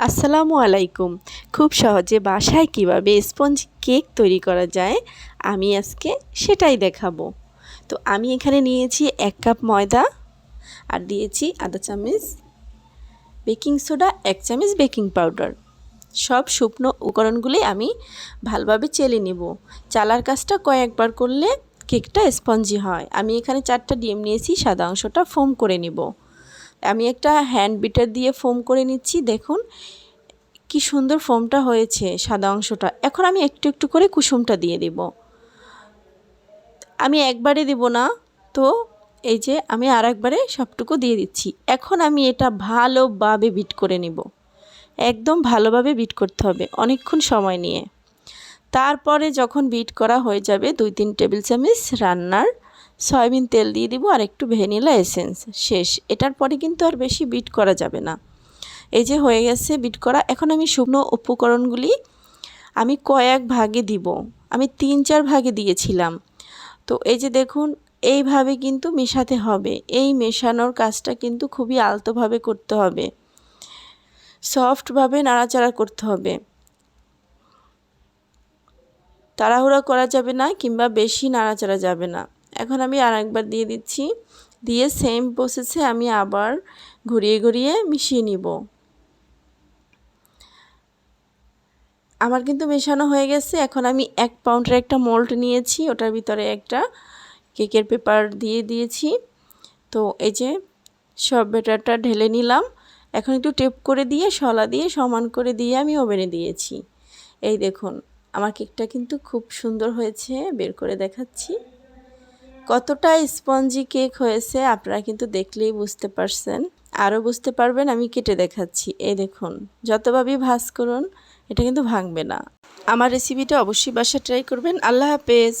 আসসালামু আলাইকুম। খুব সহজে বাসায় কীভাবে স্পঞ্জ কেক তৈরি করা যায়, আমি আজকে সেটাই দেখাবো। তো আমি এখানে নিয়েছি এক কাপ ময়দা আর দিয়েছি আধা চামচ বেকিং সোডা, এক চামচ বেকিং পাউডার। সব শুকনো উপকরণগুলি আমি ভালোভাবে চেলে নেব। চালার কাজটা কয়েকবার করলে কেকটা স্পঞ্জি হয়। আমি এখানে চারটা ডিম নিয়েছি, সাদা অংশটা ফোম করে নিব। আমি একটা হ্যান্ড বিটার দিয়ে ফোম করে নিচ্ছি, দেখুন কি সুন্দর ফোমটা হয়েছে সাদা অংশটা। এখন আমি একটু একটু করে কুসুমটা দিয়ে দেব। আমি একবারে দেব না, তো এই যে আমি আর একবারে সবটুকু দিয়ে দিচ্ছি। এখন আমি এটা ভালোভাবে বিট করে নিব। একদম ভালোভাবে বিট করতে হবে অনেকক্ষণ সময় নিয়ে। তারপরে যখন বিট করা হয়ে যাবে দুই তিন টেবিল চামচ রান্নার সয়াবিন তেল দিয়ে দিব আর একটু ভ্যানিলা এসেন্স, শেষ। এটার পরে কিন্তু আর বেশি বিট করা যাবে না। এই যে হয়ে গেছে বিট করা, এখন আমি শুকনো উপকরণগুলি আমি কয়েক ভাগে দিব। আমি তিন চার ভাগে দিয়েছিলাম। তো এই যে দেখুন, এইভাবে কিন্তু মেশাতে হবে। এই মেশানোর কাজটা কিন্তু খুবই আলতোভাবে করতে হবে। সফটভাবে নাড়াচাড়া করতে হবে। তাড়াহুড়া করা যাবে না কিংবা বেশি নাড়াচাড়া যাবে না। এখন আমি আর একবার দিয়ে দিচ্ছি। দিয়ে সেম প্রসেসে আমি আবার ঘুরিয়ে ঘুরিয়ে মিশিয়ে নিব। আমার কিন্তু মেশানো হয়ে গেছে। এখন আমি এক পাউন্ডের একটা মোল্ড নিয়েছি, ওটার ভিতরে একটা কেকের পেপার দিয়ে দিয়েছি। তো এই যে সব বেটারটা ঢেলে নিলাম। এখন একটু টেপ করে দিয়ে শলা দিয়ে, সমান করে দিয়ে আমি ওভেনে দিয়েছি। এই দেখুন, আমার কেকটা কিন্তু খুব সুন্দর হয়েছে। বের করে দেখাচ্ছি। কতটা স্পঞ্জি কেক হয়েছে আপনারা কিন্তু দেখলেই বুঝতে পারছেন। আরও বুঝতে পারবেন, আমি কেটে দেখাচ্ছি। এই দেখুন যতভাবেই ভাজ করুন, এটা কিন্তু ভাঙবে না। আমার রেসিপিটা অবশ্যই বাসা ট্রাই করবেন। আল্লাহ হাফেজ।